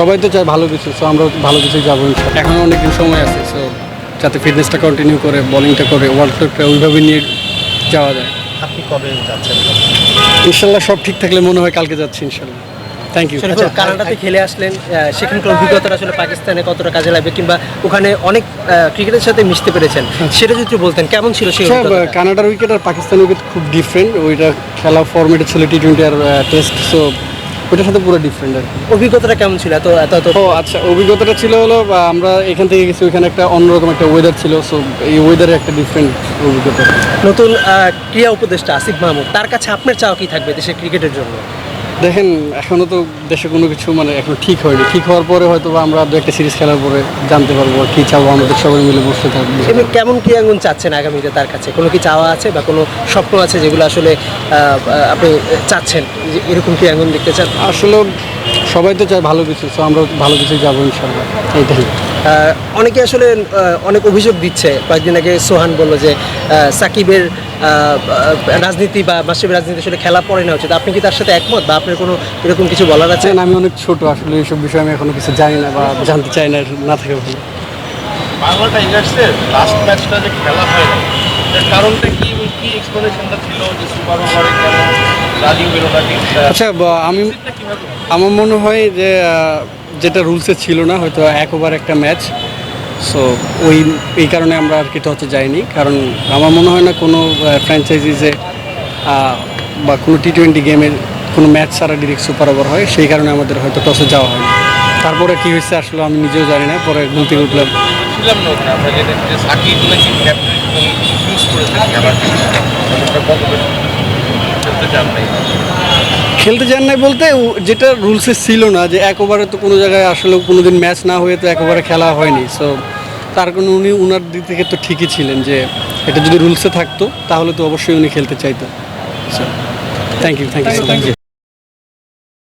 সবাই তো চায় ভালো কিছু সো আমরা ভালো কিছু যাব। এখনও অনেকদিন সময় আছে সো যাতে ফিটনেসটা কন্টিনিউ করে বোলিংটা করে ওয়ার্ল্ড কাপটা ওইভাবে নিয়ে যাওয়া যায়। আপনি কবে যাচ্ছেন? ইনশাল্লাহ সব ঠিক থাকলে মনে হয় কালকে যাচ্ছি ইনশাল্লাহ থ্যাংক ইউ কানাডাতে খেলে আসলেন সেখানকার অভিজ্ঞতাটা আসলে পাকিস্তানে কতটা কাজে লাগবে কিংবা ওখানে অনেক ক্রিকেটের সাথে মিশতে পেরেছেন সেটা যদি বলতেন কেমন ছিল সেই কানাডার উইকেট আর পাকিস্তান উইকেট খুব ডিফারেন্ট ওইটা খেলা ফরম্যাটে ছিল টি টোয়েন্টি আর টেস্ট সো ওইটার সাথে পুরো ডিফারেন্ট আর কি। অভিজ্ঞতাটা কেমন ছিল? এত এত এত ও আচ্ছা অভিজ্ঞতাটা ছিল হলো বা আমরা এখান থেকে গেছি ওইখানে একটা অন্যরকম একটা ওয়েদার ছিল সো এই ওয়েদারে একটা ডিফারেন্ট অভিজ্ঞতা। নতুন আহ, ক্রীড়া উপদেষ্টা আসিফ মাহমুদ তার কাছে আপনার চাওয়া কি থাকবে দেশের ক্রিকেটের জন্য? দেখেন এখনও তো দেশে কোনো কিছু মানে এখনও ঠিক হয়নি। ঠিক হওয়ার পরে হয়তো বা আমরা দু একটা সিরিজ খেলার পরে জানতে পারব কি চাবো আমাদের সবাই মিলে বসতে থাকব। এমনি কেমন ক্রীড়াঙ্গন চাচ্ছেন আগামীতে তার কাছে? কোনো কি চাওয়া আছে বা কোনো স্বপ্ন আছে যেগুলো আসলে আপনি চাচ্ছেন? যে এরকম ক্রীড়াঙ্গন দেখতে চান? আসলে সবাই তো চায় ভালো কিছু তো আমরা ভালো কিছু যাব ইনশাল্লাহ। এইটাই অনেকে আসলে অনেক অভিযোগ দিচ্ছে। কয়েকদিন আগে সোহান বলল যে সাকিবের রাজনীতি বা মাসিবের রাজনীতি আসলে খেলা পড়ে না উচিত। আপনি কি তার সাথে একমত বা আপনার কোনো এরকম কিছু বলার আছে? আমি অনেক ছোট আসলে এইসব বিষয়ে আমি এখনও কিছু জানি না বা জানতে চাই না না থাকে ভালো বাংলা টাইগার্সের লাস্ট ম্যাচটা যে খেলা হয় কারণটা কি কি এক্সপ্লেনেশনটা ছিল যে সুপার ওভারে কেন রাজিং বেরো না আচ্ছা আমি আমার মনে হয় যে যেটা রুলসে ছিল না হয়তো এক ওভার একটা ম্যাচ। সো ওই এই কারণে আমরা আর কি টচে যাইনি। কারণ আমার মনে হয় না কোনো ফ্র্যাঞ্চাইজিসে বা কোনো টি টোয়েন্টি গেমের কোনো ম্যাচ ছাড়া ডিরেক্ট সুপার ওভার হয়। সেই কারণে আমাদের হয়তো টসে যাওয়া হয়নি। তারপরে কী হয়েছে আসলে আমি নিজেও জানি না। পরে ঘুম থেকে উঠলাম সাকিব খেলতে চান নাই? খেলতে চান নাই বলতে যেটা রুলসে ছিল না যে এক ওভারে তো কোনো জায়গায় আসলে কোনো দিন ম্যাচ না হয়ে তো এক ওভারে খেলা হয়নি। সো তার কোনো উনি উনার দিক থেকে তো ঠিকই ছিলেন যে এটা যদি রুলসে থাকতো তাহলে তো অবশ্যই উনি খেলতে চাইতো thank you thank you thank you